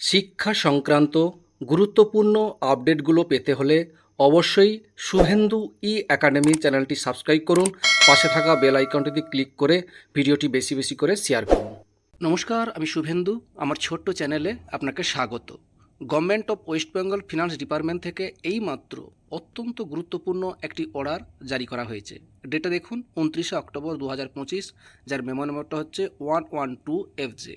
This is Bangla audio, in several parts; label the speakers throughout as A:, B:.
A: শিক্ষা সংক্রান্ত গুরুত্বপূর্ণ আপডেটগুলো পেতে হলে অবশ্যই শুভেন্দু ই একাডেমি চ্যানেলটি সাবস্ক্রাইব করুন। পাশে থাকা বেল আইকনটিতে ক্লিক করে ভিডিওটি বেশি বেশি করে শেয়ার করুন। নমস্কার, আমি শুভেন্দু। আমার ছোট্ট চ্যানেলে আপনাকে স্বাগত। Government of West Bengal finance department থেকে এইমাত্র অত্যন্ত গুরুত্বপূর্ণ একটি অর্ডার জারি করা হয়েছে। ডেটা দেখুন, উনত্রিশে অক্টোবর দু হাজার পঁচিশ, যার মেমো নম্বরটা হচ্ছে one one two F J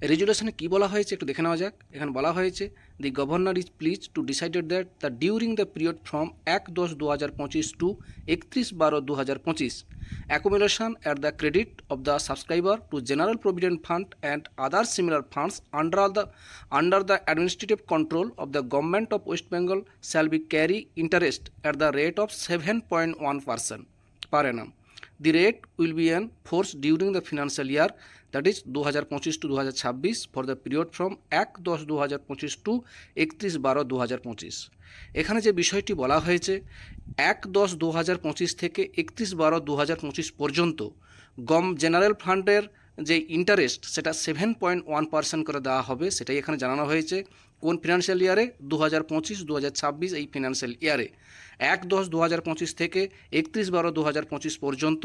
A: রেজুলেশনে কী বলা হয়েছে একটু দেখে নেওয়া যাক এখানে বলা হয়েছে the governor is please to decided that the during the period from এক দশ দু হাজার পঁচিশ টু একত্রিশ বারো দু হাজার পঁচিশ accommodation at the credit of the subscriber to general provident fund and other similar funds under the under the administrative control of the government of West Bengal shall be carry interest at the rate of seven point one percent per. The rate will be in force during the financial year, that is দু হাজার পঁচিশ টু দু হাজার ছাব্বিশ ফর দ্য পিরিয়ড ফ্রম এক দশ দু হাজার পঁচিশ টু একত্রিশ বারো দু হাজার পঁচিশ এখানে যে বিষয়টি বলা হয়েছে এক দশ দু হাজার পঁচিশ থেকে একত্রিশ বারো দু হাজার পঁচিশ পর্যন্ত গম জেনারেল ফান্ডের যে ইন্টারেস্ট সেটা সেভেন পয়েন্ট ওয়ান পার্সেন্ট করে দেওয়া হবে, সেটাই এখানে জানানো হয়েছে। কোন ফিনান্সিয়াল ইয়ারে দু হাজার পঁচিশ দু হাজার ছাব্বিশ এই ফিনান্সিয়াল ইয়ারে এক দশ দু হাজার পঁচিশ থেকে একত্রিশ বারো দু হাজার পঁচিশ পর্যন্ত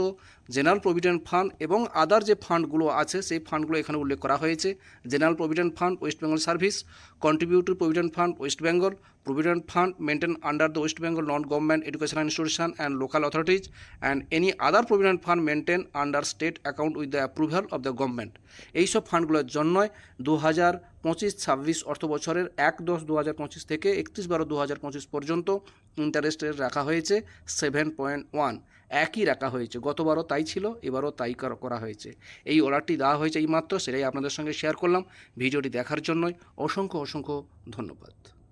A: জেনারেল প্রভিডেন্ট ফান্ড এবং আদার যে ফান্ডগুলো আছে, সেই ফান্ডগুলো এখানে উল্লেখ করা হয়েছে। General provident fund West Bengal service contributory provident fund West Bengal provident fund maintain under the West Bengal non government educational institution and local authorities and any other provident fund maintain under state account with the approval of the government এইসব ফান্ডগুলোর জন্যই দু হাজার পঁচিশ, ছাব্বিশ অর্থ বছরের এক দশ দু হাজার পঁচিশ থেকে একত্রিশ বারো দু হাজার পঁচিশ পর্যন্ত ইন্টারেস্ট রেট রাখা হয়েছে সেভেন পয়েন্ট ওয়ান একই রাখা হয়েছে। গতবারও তাই ছিল, এবারও তাই করা- হয়েছে। এই অর্ডারটি দেওয়া হয়েছে এই মাত্র সেটাই আপনাদের সঙ্গে শেয়ার করলাম। ভিডিওটি দেখার জন্যই অসংখ্য অসংখ্য ধন্যবাদ।